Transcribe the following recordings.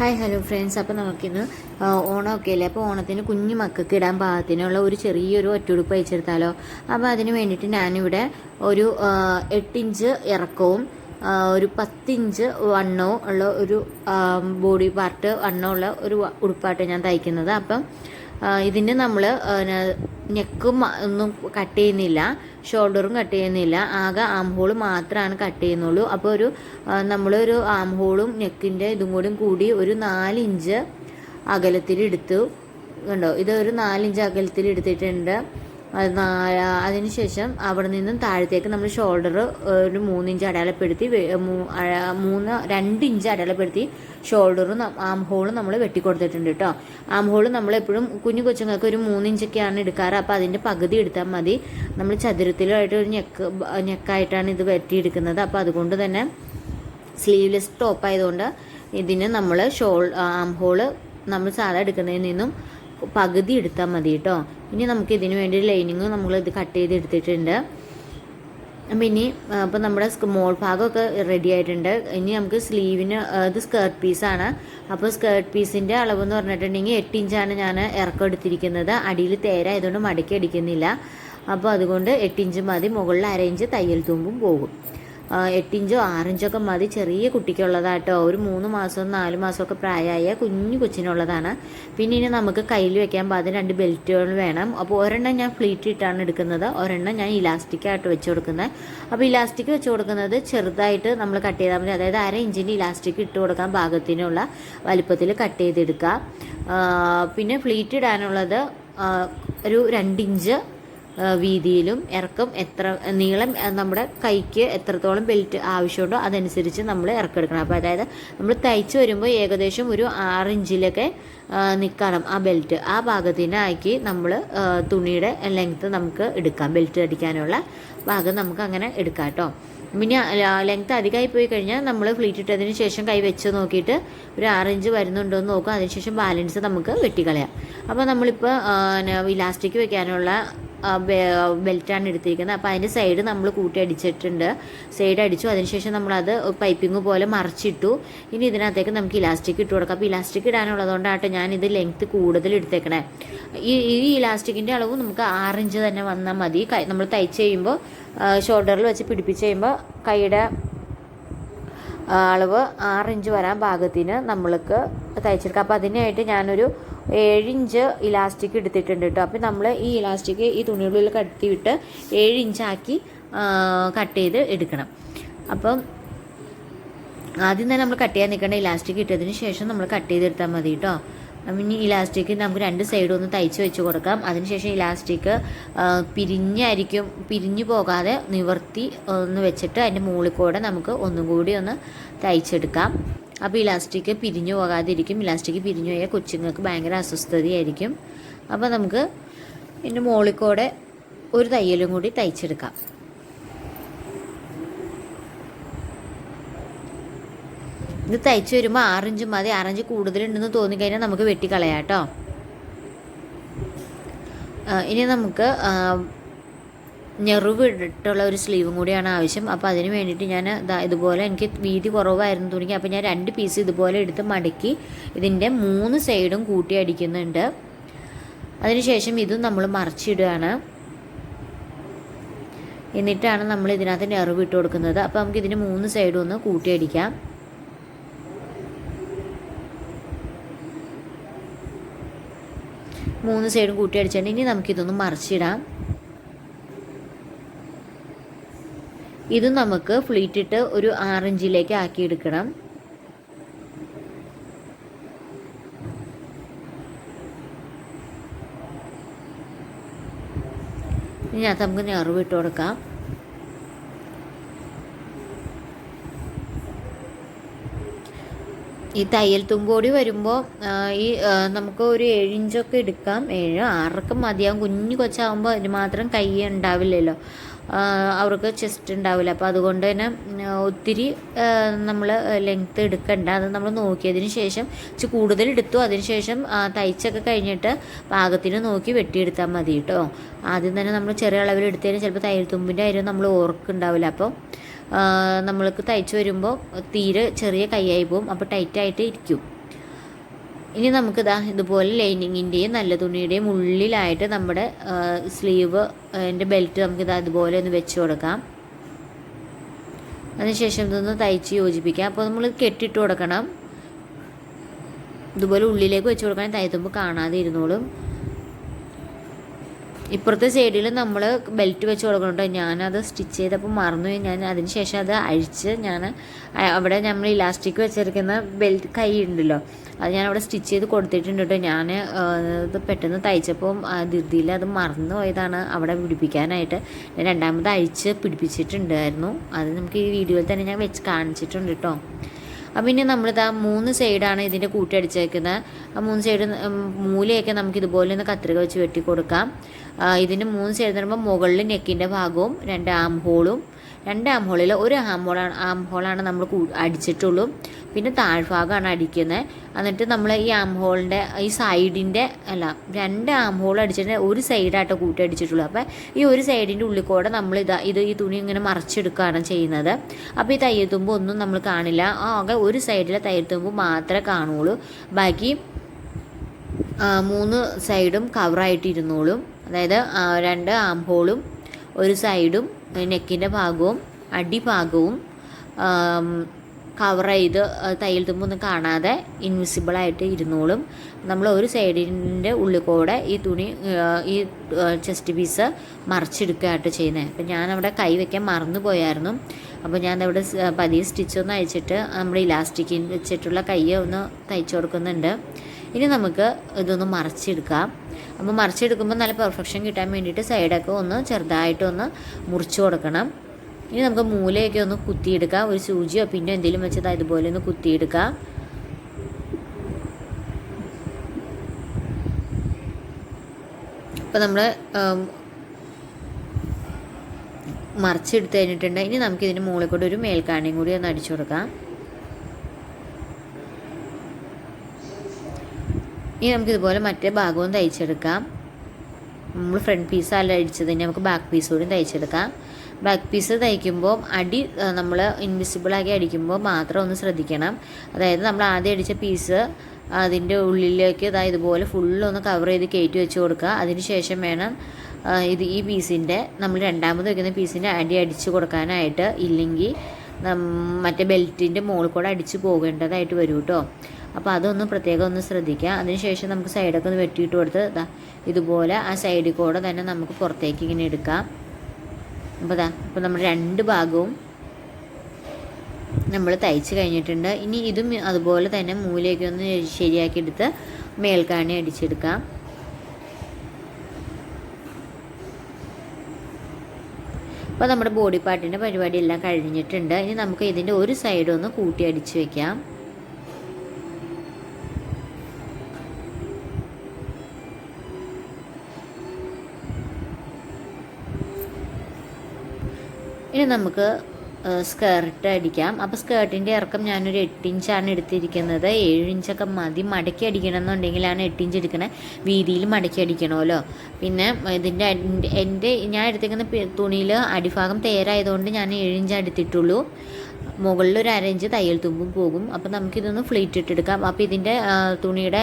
Hi hello friends അപ്പോൾ നമുക്കിന്ന് ഓണമൊക്കെ അല്ലേ അപ്പോൾ ഓണത്തിന് കുഞ്ഞു മക്കൾക്ക് ഇടാൻ പാകത്തിനുള്ള ഒരു ചെറിയൊരു ഒറ്റുടുപ്പ് അയച്ചെടുത്താലോ? അപ്പോൾ അതിന് വേണ്ടിയിട്ട് ഞാനിവിടെ ഒരു എട്ടിഞ്ച് ഇറക്കവും ഒരു പത്തിഞ്ച് വണ്ണവും ഉള്ള ഒരു ബോഡി പാർട്ട് വണ്ണമുള്ള ഒരു ഉടുപ്പായിട്ട് ഞാൻ തയ്ക്കുന്നത്. അപ്പം ഇതിന് നമ്മൾ നെക്കും ഒന്നും കട്ട് ചെയ്യുന്നില്ല. ഷോൾഡറും കട്ട് ചെയ്യുന്നില്ല. ആകെ ആം ഹോൾ മാത്രമാണ് കട്ട് ചെയ്യുന്നുള്ളൂ. അപ്പോൾ ഒരു നമ്മളൊരു ആം ഹോളും നെക്കിന്റെ ഇതും കൂടിയും കൂടി ഒരു നാലിഞ്ച് അകലത്തിലെടുത്തു കണ്ടോ? ഇത് ഒരു നാലിഞ്ച് അകലത്തിൽ എടുത്തിട്ടുണ്ട്. അതിനുശേഷം അവിടെ നിന്നും താഴത്തേക്ക് നമ്മൾ ഷോൾഡർ ഒരു മൂന്നിഞ്ച് അടയാളപ്പെടുത്തി മൂന്ന് രണ്ട് ഇഞ്ച് അടയാളപ്പെടുത്തി ഷോൾഡറും ആം ഹോളും നമ്മൾ വെട്ടിക്കൊടുത്തിട്ടുണ്ട് കേട്ടോ ആം ഹോൾ നമ്മളെപ്പോഴും കുഞ്ഞു കൊച്ചുങ്ങൾക്ക് ഒരു മൂന്നിഞ്ചൊക്കെയാണ് എടുക്കാറ്. അപ്പോൾ അതിന്റെ പകുതി എടുത്താൽ മതി. നമ്മൾ ചതുരത്തിലായിട്ട് ഒരു ഞെക്ക് ഞെക്കായിട്ടാണ് ഇത് വെട്ടിയെടുക്കുന്നത്. അപ്പോൾ അതുകൊണ്ട് തന്നെ സ്ലീവ്ലെസ് ടോപ്പ് ആയതുകൊണ്ട് ഇതിന് നമ്മൾ ഷോൾ ആം ഹോൾ നമ്മൾ സാധാ എടുക്കുന്നതിൽ നിന്നും പകുതി എടുത്താൽ മതി കേട്ടോ ഇനി നമുക്ക് ഇതിന് വേണ്ടി ലൈനിങ് നമ്മൾ ഇത് കട്ട് ചെയ്ത് എടുത്തിട്ടുണ്ട്. അപ്പം ഇനി അപ്പം നമ്മുടെ സ്മോൾ ഭാഗമൊക്കെ റെഡി ആയിട്ടുണ്ട്. ഇനി നമുക്ക് സ്ലീവിന് ഇത് സ്കേർട്ട് പീസാണ് അപ്പോൾ സ്കേർട്ട് പീസിന്റെ അളവെന്ന് പറഞ്ഞിട്ടുണ്ടെങ്കിൽ എട്ട് ഇഞ്ചാണ് ഞാൻ ഇറക്കം എടുത്തിരിക്കുന്നത്. അടിയിൽ തേരായതുകൊണ്ട് മടക്കി അടിക്കുന്നില്ല. അപ്പോൾ അതുകൊണ്ട് എട്ട് ഇഞ്ച് മതി. മുകളിൽ അര ഇഞ്ച് തയ്യൽ തൂമ്പും പോകും. എട്ടിഞ്ചോ ആറിഞ്ചൊക്കെ മതി. ചെറിയ കുട്ടിക്കുള്ളതാട്ടോ. ഒരു മൂന്ന് മാസവും നാല് മാസമൊക്കെ പ്രായമായ കുഞ്ഞു കൊച്ചിനുള്ളതാണ്. പിന്നെ ഇനി നമുക്ക് കയ്യിൽ വെക്കാൻ പാകം രണ്ട് ബെൽറ്റുകൾ വേണം. അപ്പോൾ ഒരെണ്ണം ഞാൻ ഫ്ലീറ്റ് ഇട്ടാണ് എടുക്കുന്നത്. ഒരെണ്ണം ഞാൻ ഇലാസ്റ്റിക് ആയിട്ട് വെച്ച് കൊടുക്കുന്നത്. അപ്പോൾ ഇലാസ്റ്റിക് വെച്ച് കൊടുക്കുന്നത് ചെറുതായിട്ട് നമ്മൾ കട്ട് ചെയ്താൽ മതി. അതായത് അര ഇഞ്ചിന്റെ ഇലാസ്റ്റിക് ഇട്ട് കൊടുക്കാൻ പാകത്തിനുള്ള വലുപ്പത്തിൽ കട്ട് ചെയ്തെടുക്കുക. പിന്നെ ഫ്ലീറ്റ് ഇടാനുള്ളത് ഒരു രണ്ടിഞ്ച് വീതിയിലും ഇറക്കം എത്ര നീളം നമ്മുടെ കൈക്ക് എത്രത്തോളം ബെൽറ്റ് ആവശ്യമുണ്ടോ അതനുസരിച്ച് നമ്മൾ ഇറക്കെടുക്കണം. അപ്പോൾ അതായത് നമ്മൾ തയ്ച്ച് വരുമ്പോൾ ഏകദേശം ഒരു ആറ് ഇഞ്ചിലൊക്കെ നിൽക്കണം ആ ബെൽറ്റ് ആ ഭാഗത്തിനാക്കി നമ്മൾ തുണിയുടെ ലെങ്ത്ത് നമുക്ക് എടുക്കാം. ബെൽറ്റ് അടിക്കാനുള്ള ഭാഗം നമുക്ക് അങ്ങനെ എടുക്കാം കേട്ടോ. പിന്നെ ലെങ്ത്ത് അധികമായി പോയി കഴിഞ്ഞാൽ നമ്മൾ ഫ്ലീറ്റ് ഇട്ടതിന് ശേഷം കൈ വെച്ച് നോക്കിയിട്ട് ഒരു ആറ് ഇഞ്ച് വരുന്നുണ്ടോ എന്ന് നോക്കുക അതിനുശേഷം ബാലൻസ് നമുക്ക് വെട്ടിക്കളയാം. അപ്പോൾ നമ്മളിപ്പോൾ ഇലാസ്റ്റിക് വെക്കാനുള്ള ബെൽറ്റാണ് എടുത്തിരിക്കുന്നത്. അപ്പോൾ അതിന്റെ സൈഡ് നമ്മൾ കൂട്ടി അടിച്ചിട്ടുണ്ട്. സൈഡ് അടിച്ചു. അതിനുശേഷം നമ്മളത് പൈപ്പിംഗ് പോലെ മറിച്ചിട്ടു. ഇനി ഇതിനകത്തേക്ക് നമുക്ക് ഇലാസ്റ്റിക് ഇട്ട് കൊടുക്കാം. അപ്പോൾ ഇലാസ്റ്റിക് ഇടാനുള്ളതുകൊണ്ടാട്ടോ ഞാനിത് ലെങ്ത്ത് കൂടുതൽ എടുത്തേക്കണേ. ഈ ഈ ഇലാസ്റ്റിക്കിന്റെ അളവ് നമുക്ക് ആറിഞ്ച് തന്നെ വന്നാൽ മതി. നമ്മൾ തയ്ച്ച് കഴിയുമ്പോൾ ഷോൾഡറിൽ വെച്ച് പിടിപ്പിച്ച് കഴിയുമ്പോൾ കൈയുടെ അളവ് ആറിഞ്ച് വരാൻ ഭാഗത്തിന് നമ്മൾക്ക് തയ്ച്ചെടുക്കാം. അപ്പോൾ അതിനായിട്ട് ഞാനൊരു ഏഴിഞ്ച് ഇലാസ്റ്റിക് എടുത്തിട്ടുണ്ട് കേട്ടോ. അപ്പോൾ നമ്മൾ ഈ ഇലാസ്റ്റിക് ഈ തുണികളിൽ കട്ടിയിട്ട് ഏഴ് ഇഞ്ചാക്കി കട്ട് ചെയ്ത് എടുക്കണം. അപ്പം ആദ്യം തന്നെ നമ്മൾ കട്ട് ചെയ്യാൻ നിൽക്കേണ്ട ഇലാസ്റ്റിക് ഇട്ടതിന് ശേഷം നമ്മൾ കട്ട് ചെയ്തെടുത്താൽ മതി കേട്ടോ. ഇനി ഇലാസ്റ്റിക് നമുക്ക് രണ്ട് സൈഡും ഒന്ന് തയ്ച്ച് വെച്ച് കൊടുക്കാം. അതിനുശേഷം ഇലാസ്റ്റിക് പിരിഞ്ഞായിരിക്കും പിരിഞ്ഞു പോകാതെ നിവർത്തി ഒന്ന് വെച്ചിട്ട് അതിന്റെ മുകളിൽ കൂടെ നമുക്ക് ഒന്നും കൂടി ഒന്ന് തയ്ച്ചെടുക്കാം. അപ്പോൾ ഇലാസ്റ്റിക് പിരിഞ്ഞു പോകാതിരിക്കും. ഇലാസ്റ്റിക് പിരിഞ്ഞു പോയാൽ കൊച്ചുങ്ങൾക്ക് ഭയങ്കര അസ്വസ്ഥതയായിരിക്കും. അപ്പോൾ നമുക്ക് ഇതിന്റെ മുകളിൽ ഒരു തയ്യലും കൂടി തയ്ച്ചെടുക്കാം. ഇത് തയ്ച്ച് വരുമ്പോൾ ആറിഞ്ച് മതി. ആറിഞ്ച് കൂടുതലുണ്ടെന്ന് തോന്നിക്കഴിഞ്ഞാൽ നമുക്ക് വെട്ടിക്കളയാം കേട്ടോ. ഇനി നമുക്ക് ആ, ഞെറിവ് ഇട്ടിട്ടുള്ള ഒരു സ്ലീവും കൂടിയാണ് ആവശ്യം. അപ്പോൾ അതിന് വേണ്ടിയിട്ട് ഞാൻ ഇതുപോലെ എനിക്ക് വീതി കുറവായിരുന്നു തുണിക്ക്. അപ്പോൾ ഞാൻ രണ്ട് പീസ് ഇതുപോലെ എടുത്ത് മടക്കി ഇതിന്റെ മൂന്ന് സൈഡും കൂട്ടി അടിക്കുന്നുണ്ട്. അതിനുശേഷം ഇതും നമ്മൾ മറിച്ചിടുകയാണ്. എന്നിട്ടാണ് നമ്മൾ ഇതിനകത്ത് ഞെറിവ് ഇട്ട് കൊടുക്കുന്നത്. അപ്പോൾ നമുക്ക് ഇതിന് മൂന്ന് സൈഡും ഒന്ന് കൂട്ടി അടിക്കാം. മൂന്ന് സൈഡും കൂട്ടി അടിച്ചിട്ട് ഇനി നമുക്കിതൊന്ന് മറിച്ചിടാം. ഇത് നമുക്ക് ഫ്ലീറ്റിട്ട് ഒരു ആറിഞ്ചിലേക്ക് ആക്കി എടുക്കണം ഇതിനകത്ത് നമുക്ക് ഞറുവിട്ട് കൊടുക്കാം. ഈ തയ്യൽ തുമ്പോടി വരുമ്പോൾ ഈ നമുക്ക് ഒരു ഏഴിഞ്ചൊക്കെ എടുക്കാം. ഏഴ് ആറൊക്കെ മതിയാവും. കുഞ്ഞു കൊച്ചാകുമ്പോൾ അതിന് മാത്രം കൈ ഉണ്ടാവില്ലല്ലോ. അവർക്ക് ചെസ്റ്റ് ഉണ്ടാവില്ല. അപ്പോൾ അതുകൊണ്ട് തന്നെ ഒത്തിരി നമ്മൾ ലെങ്ത്ത് എടുക്കണ്ട. അത് നമ്മൾ നോക്കിയതിന് ശേഷം ഇച്ച് കൂടുതൽ എടുത്തു. അതിന് ശേഷം ആ, തയ്ച്ചൊക്കെ കഴിഞ്ഞിട്ട് പാകത്തിന് നോക്കി വെട്ടിയെടുത്താൽ മതി കേട്ടോ ആദ്യം തന്നെ നമ്മൾ ചെറിയ അളവിൽ എടുത്തതിന് ചിലപ്പോൾ തയ്യൽ തുമ്പിന്റെ കാര്യം നമ്മൾ ഓർക്കുണ്ടാവില്ല അപ്പോൾ നമ്മൾക്ക് തയ്ച്ചു വരുമ്പോൾ തീരെ ചെറിയ കൈയായി പോകും അപ്പോൾ ടൈറ്റായിട്ട് ഇരിക്കും. ഇനി നമുക്ക് നമുക്കിതാ ഇതുപോലെ ലൈനിങ്ങിന്റെയും നല്ല തുണിയുടെയും ഉള്ളിലായിട്ട് നമ്മുടെ സ്ലീവ് എന്റെ ബെൽറ്റ് നമുക്കിതാ ഇതുപോലെ ഒന്ന് വെച്ച് കൊടുക്കാം. അതിനുശേഷം ഇതൊന്ന് തയ്ച്ച് യോജിപ്പിക്കാം. അപ്പോൾ നമ്മൾ കെട്ടിട്ട് കൊടുക്കണം. ഇതുപോലെ ഉള്ളിലേക്ക് വെച്ച് കൊടുക്കണം തയ്ത്തുമ്പോൾ കാണാതെ ഇരുന്നോളും. ഇപ്പുറത്തെ സൈഡിൽ നമ്മൾ ബെൽറ്റ് വെച്ച് കൊടുക്കണുണ്ട് ഞാനത് സ്റ്റിച്ച് ചെയ്തപ്പോൾ മറന്നു ഞാൻ അതിന് ശേഷം അത് അഴിച്ച് ഞാൻ അവിടെ നമ്മൾ ഇലാസ്റ്റിക് വെച്ചിരിക്കുന്ന ബെൽറ്റ് കൈ ഉണ്ടല്ലോ അത് ഞാൻ അവിടെ സ്റ്റിച്ച് ചെയ്ത് കൊടുത്തിട്ടുണ്ട് കേട്ടോ. ഞാൻ ഇത് പെട്ടെന്ന് തയ്ച്ചപ്പോൾ ധൃതിയിൽ അത് മറന്നു പോയതാണ് അവിടെ പിടിപ്പിക്കാനായിട്ട്. ഞാൻ രണ്ടാമത് അഴിച്ച് പിടിപ്പിച്ചിട്ടുണ്ടായിരുന്നു. അത് നമുക്ക് ഈ വീഡിയോയിൽ തന്നെ ഞാൻ വെച്ച് കാണിച്ചിട്ടുണ്ട് കേട്ടോ. അപ്പം പിന്നെ നമ്മളിതാ മൂന്ന് സൈഡാണ് ഇതിന്റെ കൂട്ടിയടിച്ചേക്കുന്നത് ആ മൂന്ന് സൈഡ് മൂലയൊക്കെ നമുക്ക് ഇതുപോലെ ഒന്ന് കത്രിക വെച്ച് വെട്ടി കൊടുക്കാം ഇതിന്റെ മൂന്ന് സൈഡ് എന്ന് പറയുമ്പോൾ മുകളിൽ നെക്കിന്റെ ഭാഗവും രണ്ട് ആം ഹോളും രണ്ട് ആം ഹോളിൽ ഒരു ആം ഹോളാണ് ആം ഹോളാണ് നമ്മൾ അടിച്ചിട്ടുള്ളൂ. പിന്നെ താഴ്ഭാഗമാണ് അടിക്കുന്നത് എന്നിട്ട് നമ്മൾ ഈ ആം ഹോളിന്റെ ഈ സൈഡിന്റെ അല്ല രണ്ട് ആം ഹോൾ അടിച്ചിട്ട് ഒരു സൈഡായിട്ട് കൂട്ടി അടിച്ചിട്ടുള്ളൂ. അപ്പോൾ ഈ ഒരു സൈഡിന്റെ ഉള്ളിൽ കൂടെ നമ്മൾ ഇതാ ഇത് ഈ തുണി ഇങ്ങനെ മറിച്ചെടുക്കുകയാണ് ചെയ്യുന്നത്. അപ്പോൾ ഈ തയ്യത്തുമ്പ് ഒന്നും നമ്മൾ കാണില്ല. ആകെ ഒരു സൈഡിലെ തയ്യത്തുമ്പ് മാത്രമേ കാണുള്ളൂ. ബാക്കി മൂന്ന് സൈഡും കവറായിട്ടിരുന്നോളും അതായത് രണ്ട് ആം ഹോളും ഒരു സൈഡും നെക്കിന്റെ ഭാഗവും അടിഭാഗവും കവർ ചെയ്ത് തയ്യൽ തുമ്പൊന്നും കാണാതെ ഇൻവിസിബിളായിട്ട് ഇരുന്നോളും. നമ്മൾ ഒരു സൈഡിന്റെ ഉള്ളിൽ കൂടെ ഈ തുണി ഈ ചെസ്റ്റ് പീസ് മറിച്ചെടുക്കുകയായിട്ട് ചെയ്യുന്നത് അപ്പം അവിടെ കൈ വയ്ക്കാൻ മറന്നു പോയായിരുന്നു. അപ്പോൾ ഞാൻ അവിടെ പതിയെ സ്റ്റിച്ച് ഒന്ന് അയച്ചിട്ട് നമ്മുടെ ഇലാസ്റ്റിക്കിൻ വെച്ചിട്ടുള്ള കൈ ഒന്ന് തയ്ച്ചു കൊടുക്കുന്നുണ്ട്. ഇനി നമുക്ക് ഇതൊന്ന് മറിച്ചെടുക്കാം. അപ്പോൾ മറിച്ചെടുക്കുമ്പോൾ നല്ല പെർഫെക്ഷൻ കിട്ടാൻ വേണ്ടിയിട്ട് സൈഡൊക്കെ ഒന്ന് ചെറുതായിട്ടൊന്ന് മുറിച്ച് കൊടുക്കണം. ഇനി നമുക്ക് മൂലയൊക്കെ ഒന്ന് കുത്തിയെടുക്കാം. ഒരു സൂചിയോ പിന്നെ എന്തെങ്കിലും വെച്ചത് ഇതുപോലെ ഒന്ന് കുത്തിയെടുക്കാം. അപ്പോൾ നമ്മൾ മറിച്ചെടുത്ത് കഴിഞ്ഞിട്ടുണ്ട്. ഇനി നമുക്ക് ഇതിന്റെ മുകളിൽ കൂടെ ഒരു മേൽക്കാണിയും കൂടി ഒന്ന് അടിച്ചു കൊടുക്കാം. ഇനി നമുക്കിതുപോലെ മറ്റേ ഭാഗവും തയ്ച്ചെടുക്കാം. നമ്മൾ ഫ്രണ്ട് പീസല്ല അടിച്ചത്. ഇനി നമുക്ക് ബാക്ക് പീസ് കൂടി തയ്ച്ചെടുക്കാം. ബാക്ക് പീസ് തയ്ക്കുമ്പോൾ അടി നമ്മൾ ഇൻവിസിബിളാക്കി അടിക്കുമ്പോൾ മാത്രം ഒന്ന് ശ്രദ്ധിക്കണം. അതായത് നമ്മൾ ആദ്യം അടിച്ച പീസ് അതിന്റെ ഉള്ളിലേക്ക് ഇതാ ഇതുപോലെ ഫുള്ളൊന്ന് കവർ ചെയ്ത് കയറ്റി വെച്ച് കൊടുക്കുക. അതിന് ശേഷം വേണം ഇത് ഈ പീസിന്റെ നമ്മൾ രണ്ടാമത് വയ്ക്കുന്ന പീസിന്റെ അടി അടിച്ച് കൊടുക്കാനായിട്ട് ഇല്ലെങ്കിൽ മറ്റേ ബെൽറ്റിന്റെ മുകളിൽ കൂടെ അടിച്ച് പോകേണ്ടതായിട്ട് വരും കേട്ടോ അപ്പോൾ അതൊന്ന് പ്രത്യേകം ഒന്ന് ശ്രദ്ധിക്കുക. അതിനുശേഷം നമുക്ക് സൈഡൊക്കെ ഒന്ന് വെട്ടിയിട്ട് കൊടുത്ത് ഇതാ ഇതുപോലെ ആ സൈഡിൽ കൂടെ തന്നെ നമുക്ക് പുറത്തേക്ക് ഇങ്ങനെ എടുക്കാം. അപ്പോൾ ഇതാ ഇപ്പോൾ നമ്മൾ രണ്ട് ഭാഗവും നമ്മൾ തയ്ച്ച് കഴിഞ്ഞിട്ടുണ്ട്. ഇനി ഇതും അതുപോലെ തന്നെ മൂലയൊക്കെ ഒന്ന് ശരിയാക്കി എടുത്ത് മേൽക്കാണി അടിച്ചെടുക്കാം. അപ്പോൾ നമ്മുടെ ബോഡി പാർട്ടിന്റെ പരിപാടി എല്ലാം കഴിഞ്ഞിട്ടുണ്ട്. ഇനി നമുക്ക് ഇതിന്റെ ഒരു സൈഡ് ഒന്ന് കൂട്ടി അടിച്ച് വെക്കാം. ഇനി നമുക്ക് സ്കേർട്ട് അടിക്കാം. അപ്പോൾ സ്കേർട്ടിന്റെ ഇറക്കം ഞാനൊരു എട്ട് ഇഞ്ചാണ് എടുത്തിരിക്കുന്നത്. ഏഴ് ഇഞ്ചൊക്കെ മതി. മടക്കി അടിക്കണം എന്നുണ്ടെങ്കിലാണ് എട്ട് ഇഞ്ച് എടുക്കണേ. വീതിയിൽ മടക്കി അടിക്കണമല്ലോ. പിന്നെ ഇതിന്റെ എന്റെ ഞാൻ എടുത്തിരിക്കുന്ന തുണിയിൽ അടിഭാഗം തേരായതുകൊണ്ട് ഞാൻ ഏഴ് ഇഞ്ച് എടുത്തിട്ടുള്ളൂ മുകളിൽ ഒരു അരഞ്ച് തയ്യൽ തുമ്പും പോകും. അപ്പോൾ നമുക്കിതൊന്ന് ഫ്ലീറ്റ് ഇട്ടെടുക്കാം അപ്പോൾ ഇതിന്റെ തുണിയുടെ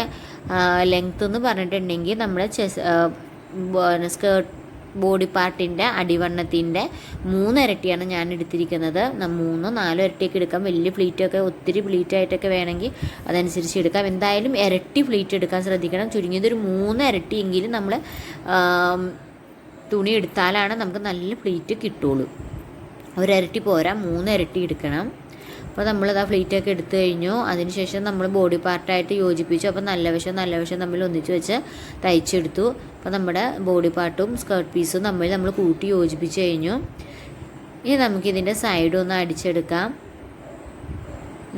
ലെങ്ത്ത് എന്ന് പറഞ്ഞിട്ടുണ്ടെങ്കിൽ നമ്മുടെ ചെസ് സ്കേർട്ട് ബോഡി പാർട്ടിന്റെ അടിവണ്ണത്തിന്റെ മൂന്നിരട്ടിയാണ് ഞാൻ എടുത്തിരിക്കുന്നത്. മൂന്നോ നാലോ ഇരട്ടിയൊക്കെ എടുക്കാം. വലിയ ഫ്ലീറ്റൊക്കെ ഒത്തിരി ഫ്ലീറ്റായിട്ടൊക്കെ വേണമെങ്കിൽ അതനുസരിച്ച് എടുക്കാം. എന്തായാലും ഇരട്ടി ഫ്ലീറ്റ് എടുക്കാൻ ശ്രദ്ധിക്കണം. ചുരുങ്ങിയത് ഒരു മൂന്ന് ഇരട്ടിയെങ്കിലും നമ്മൾ തുണി എടുത്താലാണ് നമുക്ക് നല്ല ഫ്ലീറ്റ് കിട്ടുള്ളൂ. ഇരട്ടി പോരാ മൂന്ന് ഇരട്ടി എടുക്കണം. അപ്പോൾ നമ്മളത് ആ ഫ്ലീറ്റൊക്കെ എടുത്തു കഴിഞ്ഞു. അതിനുശേഷം നമ്മൾ ബോഡി പാർട്ടായിട്ട് യോജിപ്പിച്ചു. അപ്പോൾ നല്ല വശം നല്ല വശം തമ്മിൽ ഒന്നിച്ച് വെച്ച് തയ്ച്ചെടുത്തു. അപ്പോൾ നമ്മുടെ ബോഡി പാർട്ടും സ്കേർട്ട് പീസും തമ്മിൽ നമ്മൾ കൂട്ടി യോജിപ്പിച്ച് കഴിഞ്ഞു. ഇനി നമുക്കിതിന്റെ സൈഡ് ഒന്ന് അടിച്ചെടുക്കാം.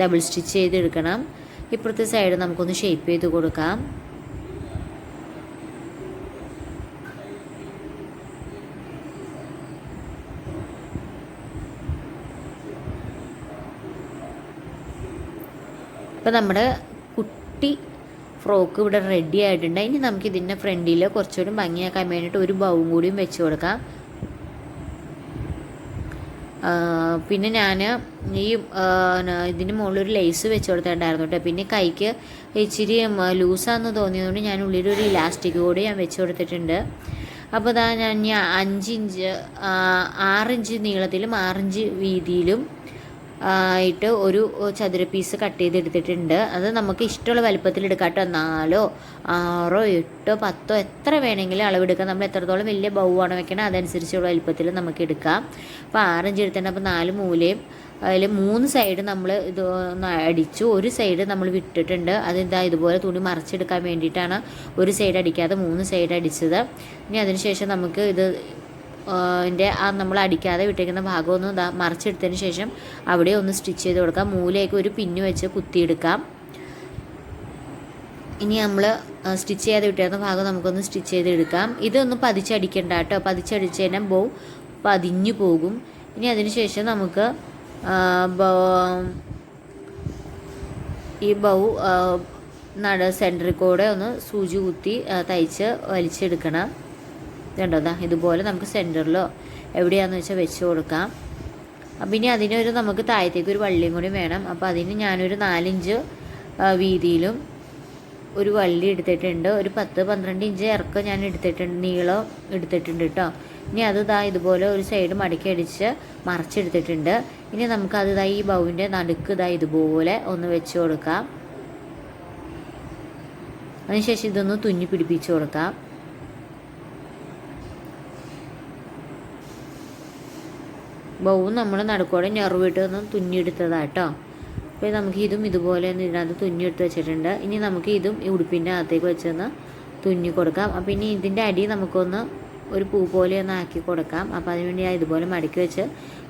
ഡബിൾ സ്റ്റിച്ച് ചെയ്തെടുക്കണം. ഇപ്പുറത്തെ സൈഡ് നമുക്കൊന്ന് ഷേപ്പ് ചെയ്ത് കൊടുക്കാം. അപ്പോൾ നമ്മുടെ കുട്ടി ഫ്രോക്ക് ഇവിടെ റെഡി ആയിട്ടുണ്ട്. ഇനി നമുക്ക് ഇതിന്റെ ഫ്രണ്ടിൽ കുറച്ചുകൂടി ഭംഗിയാക്കാൻ വേണ്ടിയിട്ട് ഒരു ബൗവും കൂടിയും വെച്ച് കൊടുക്കാം. പിന്നെ ഞാൻ ഈ ഇതിന് മുകളിൽ ഒരു ലേസ് വെച്ച് കൊടുത്തിട്ടുണ്ടായിരുന്നു കേട്ടോ. പിന്നെ കൈക്ക് ഇച്ചിരി ലൂസാന്ന് തോന്നിയതുകൊണ്ട് ഞാൻ ഉള്ളിലൊരു ഇലാസ്റ്റിക് കൂടി ഞാൻ വെച്ച് കൊടുത്തിട്ടുണ്ട്. അപ്പോൾ ഇതാ ഞാൻ അഞ്ചിഞ്ച് ആറിഞ്ച് നീളത്തിലും ആറിഞ്ച് വീതിയിലും ആയിട്ട് ഒരു ചതുര പീസ് കട്ട് ചെയ്തെടുത്തിട്ടുണ്ട്. അത് നമുക്ക് ഇഷ്ടമുള്ള വലുപ്പത്തിൽ എടുക്കാട്ടോ. കേട്ടോ നാലോ ആറോ എട്ടോ പത്തോ എത്ര വേണമെങ്കിലും അളവെടുക്കാം. നമ്മൾ എത്രത്തോളം വലിയ ബൗ ആണ് വെക്കണം അതനുസരിച്ചുള്ള വലുപ്പത്തിൽ നമുക്ക് എടുക്കാം. അപ്പോൾ ആറഞ്ച് എടുത്തിട്ടുണ്ട്. അപ്പോൾ നാല് മൂലയും അതിൽ മൂന്ന് സൈഡ് നമ്മൾ ഇത് അടിച്ചു. ഒരു സൈഡ് നമ്മൾ വിട്ടിട്ടുണ്ട്. അതെന്താ ഇതുപോലെ തുണി മറിച്ചെടുക്കാൻ വേണ്ടിയിട്ടാണ് ഒരു സൈഡ് അടിക്കാതെ മൂന്ന് സൈഡ് അടിച്ചത്. ഇനി അതിനുശേഷം നമുക്ക് ഇത് അതിന്റെ ആ നമ്മൾ അടിക്കാതെ വിട്ടേക്കുന്ന ഭാഗം ഒന്ന് മറിച്ചെടുത്തതിന് ശേഷം അവിടെ ഒന്ന് സ്റ്റിച്ച് ചെയ്ത് കൊടുക്കാം. മൂലയൊക്കെ ഒരു പിന്നു വെച്ച് കുത്തിയെടുക്കാം. ഇനി നമ്മൾ സ്റ്റിച്ച് ചെയ്യാതെ വിട്ടേക്കുന്ന ഭാഗം നമുക്കൊന്ന് സ്റ്റിച്ച് ചെയ്തെടുക്കാം. ഇതൊന്ന് പതിച്ചടിക്കണ്ട കേട്ടോ. പതിച്ചടിച്ച് കഴിഞ്ഞാൽ ബോ പതിഞ്ഞു പോകും. ഇനി അതിനുശേഷം നമുക്ക് ഈ ബൗ നട സെന്ററിൽ കൂടെ ഒന്ന് സൂചി കുത്തി തയ്ച്ച് വലിച്ചെടുക്കണം. ഇതുണ്ടോ ഇതുപോലെ നമുക്ക് സെന്ററിലോ എവിടെയാണെന്ന് വെച്ചാൽ വെച്ച് കൊടുക്കാം. ഇനി അതിനൊരു നമുക്ക് താഴത്തേക്ക് ഒരു വള്ളിയും കൂടി വേണം. അപ്പോൾ അതിന് ഞാനൊരു നാലിഞ്ച് വീതിയിലും ഒരു വള്ളി എടുത്തിട്ടുണ്ട്. ഒരു പത്ത് പന്ത്രണ്ട് ഇഞ്ച് ഇറക്കം ഞാൻ എടുത്തിട്ടുണ്ട് നീളം എടുത്തിട്ടുണ്ട് കേട്ടോ ഇനി അത് ഇതാ ഇതുപോലെ ഒരു സൈഡ് മടക്കി അടിച്ച് മറച്ചെടുത്തിട്ടുണ്ട്. ഇനി നമുക്ക് അത് ഇതാ ഈ ബൗവിന്റെ നടുക്ക് ഇതാ ഇതുപോലെ ഒന്ന് വെച്ച് കൊടുക്കാം. അതിനുശേഷം ഇതൊന്ന് തുന്നി പിടിപ്പിച്ച് കൊടുക്കാം. ബൗവും നമ്മൾ നടുക്കോടെ ഞെറുവിട്ട് ഒന്ന് തുന്നിയെടുത്തതാട്ടോ. അപ്പോൾ നമുക്ക് ഇതും ഇതുപോലെ ഒന്ന് ഇതിനകത്ത് തുന്നിയെടുത്ത് വെച്ചിട്ടുണ്ട്. ഇനി നമുക്ക് ഇതും ഈ ഉടുപ്പിന്റെ അകത്തേക്ക് വെച്ചൊന്ന് തുന്നി കൊടുക്കാം. അപ്പോൾ ഇനി ഇതിന്റെ അടി നമുക്കൊന്ന് ഒരു പൂ പോലെ ഒന്ന് ആക്കി കൊടുക്കാം. അപ്പോൾ അതിനുവേണ്ടി ഞാൻ ഇതുപോലെ മടക്കി വെച്ച്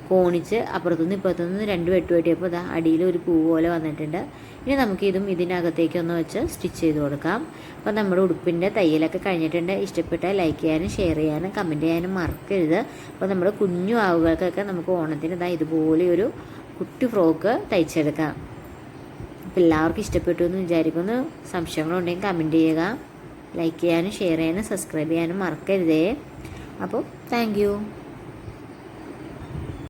കോണിച്ച് അപ്പുറത്തുനിന്ന് ഇപ്പുറത്തുനിന്ന് രണ്ട് വെട്ട് വെട്ടിയപ്പോൾ ഇതാ അടിയിൽ ഒരു പൂ പോലെ വന്നിട്ടുണ്ട്. ഇനി നമുക്ക് ഇതും ഇതിനകത്തേക്ക് ഒന്ന് വെച്ച് സ്റ്റിച്ച് ചെയ്ത് കൊടുക്കാം. അപ്പോൾ നമ്മുടെ ഉടുപ്പിന്റെ തയ്യലൊക്കെ കഴിഞ്ഞിട്ടുണ്ട്. ഇഷ്ടപ്പെട്ടാൽ ലൈക്ക് ചെയ്യാനും ഷെയർ ചെയ്യാനും കമന്റ് ചെയ്യാനും മറക്കരുത്. അപ്പോൾ നമ്മുടെ കുഞ്ഞു ആവുകൾക്കൊക്കെ നമുക്ക് ഓണത്തിന് ഇതാ ഇതുപോലെ ഒരു കുട്ടി ഫ്രോക്ക് തയ്ച്ചെടുക്കാം. അപ്പോൾ എല്ലാവർക്കും ഇഷ്ടപ്പെട്ടു എന്ന് വിചാരിക്കുന്നു. സംശയങ്ങളുണ്ടെങ്കിൽ കമന്റ് ചെയ്യുക. ലൈക്ക് ചെയ്യാനും ഷെയർ ചെയ്യാനും സബ്സ്ക്രൈബ് ചെയ്യാനും മറക്കരുതേ. അപ്പോൾ താങ്ക്